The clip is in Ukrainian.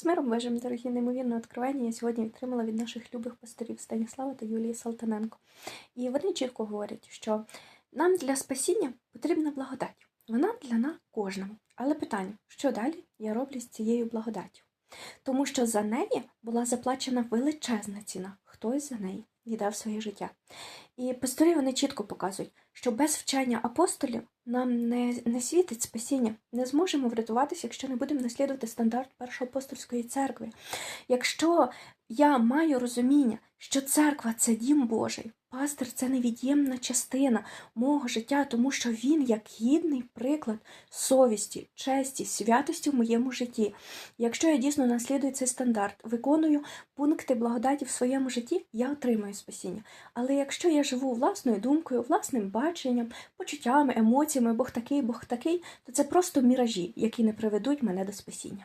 З миром Божим, дорогі, неймовірне откровення я сьогодні отримала від наших любих пасторів Станіслава та Юлії Салтаненко. І вони чітко говорять, що нам для спасіння потрібна благодать. Вона для нас кожному. Але питання, що далі я роблю з цією благодаттю? Тому що за неї була заплачена величезна ціна. Хтось за неї віддав своє життя. І пастори вони чітко показують, що без вчення апостолів нам не, не світить спасіння. Не зможемо врятуватися, якщо не будемо наслідувати стандарт першої апостольської церкви. Якщо я маю розуміння, що церква це дім Божий, пастир це невід'ємна частина мого життя, тому що він як гідний приклад совісті, честі, святості в моєму житті. Якщо я дійсно наслідую цей стандарт, виконую пункти благодаті в своєму житті, я отримаю спасіння. Але якщо я живу власною думкою, власним баченням, почуттями, емоціями, Бог такий, Бог такий, то це просто міражі, які не приведуть мене до спасіння.